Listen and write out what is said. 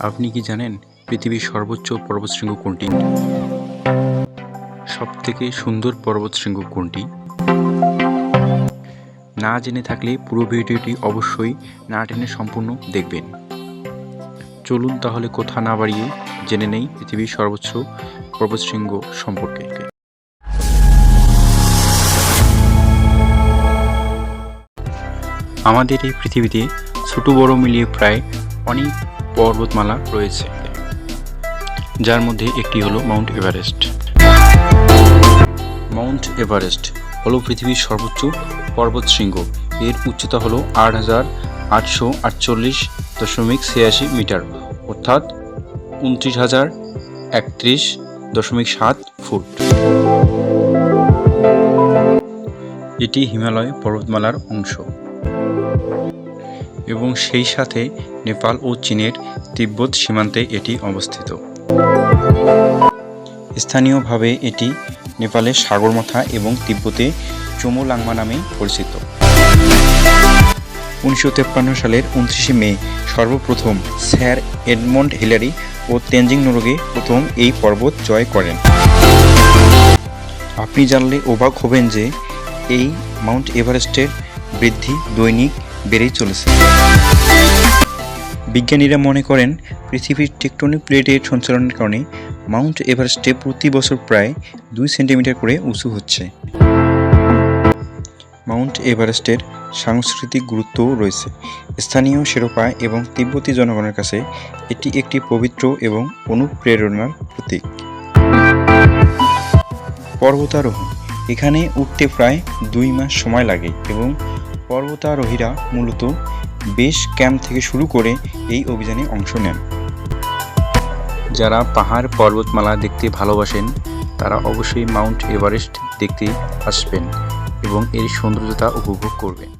আপনি কি জানেন পৃথিবীর সর্বোচ্চ পর্বতশৃঙ্গ কোনটি? সবথেকে সুন্দর পর্বতশৃঙ্গ কোনটি? না জেনে থাকলে পুরো ভিডিওটি অবশ্যই না টেনে সম্পূর্ণ দেখবেন। চলুন তাহলে কথা না বাড়িয়ে জেনে নেই পৃথিবীর সর্বোচ্চ পর্বতশৃঙ্গ সম্পর্কে। আমাদের এই পৃথিবীতে ছোট বড় মিলিয়ে প্রায় অনেক পর্বতমালা রয়েছে, যার মধ্যে একটি হলো মাউন্ট এভারেস্ট। মাউন্ট এভারেস্ট হলো পৃথিবীর সর্বোচ্চ পর্বতশৃঙ্গ। এর উচ্চতা হলো আট হাজার আটশো আটচল্লিশ দশমিক ছিয়াশি মিটার, অর্থাৎ উনত্রিশ হাজার একত্রিশ দশমিক সাত ফুট। এটি হিমালয় পর্বতমালার অংশ। এবং সেই সাথে নেপাল ও চীনের তিব্বত সীমান্তে এটি অবস্থিত। স্থানীয়ভাবে এটি নেপালের সাগরমাথা এবং তিব্বতে চোমোলাংমা নামে পরিচিত। উনিশশো তেপ্পান্ন সালের উনত্রিশে মে সর্বপ্রথম স্যার এডমন্ড হিলারি ও তেনজিং নোরগে প্রথম এই পর্বত জয় করেন। আপনি জানলে অবাক হবেন যে এই মাউন্ট এভারেস্টের বৃদ্ধি দৈনিক বেড়েই চলেছে। বিজ্ঞানীরা মনে করেন, পৃথিবীর টেকটনিক প্লেটের সঞ্চালনের কারণে মাউন্ট এভারেস্টে প্রতি বছর প্রায় দুই সেন্টিমিটার করে উঁচু হচ্ছে। মাউন্ট এভারেস্টের সাংস্কৃতিক গুরুত্বও রয়েছে। স্থানীয় শেরোপা এবং তিব্বতী জনগণের কাছে এটি একটি পবিত্র এবং অনুপ্রেরণার প্রতীক। পর্বতারোহণ, এখানে উঠতে প্রায় দুই মাস সময় লাগে এবং পর্বতারোহীরা মূলত বেশ ক্যাম্প থেকে শুরু করে এই অভিযানে অংশ নেন। যারা পাহাড় পর্বতমালা দেখতে ভালোবাসেন, তারা অবশ্যই মাউন্ট এভারেস্ট দেখতে আসবেন এবং এর সৌন্দর্যতা উপভোগ করবেন।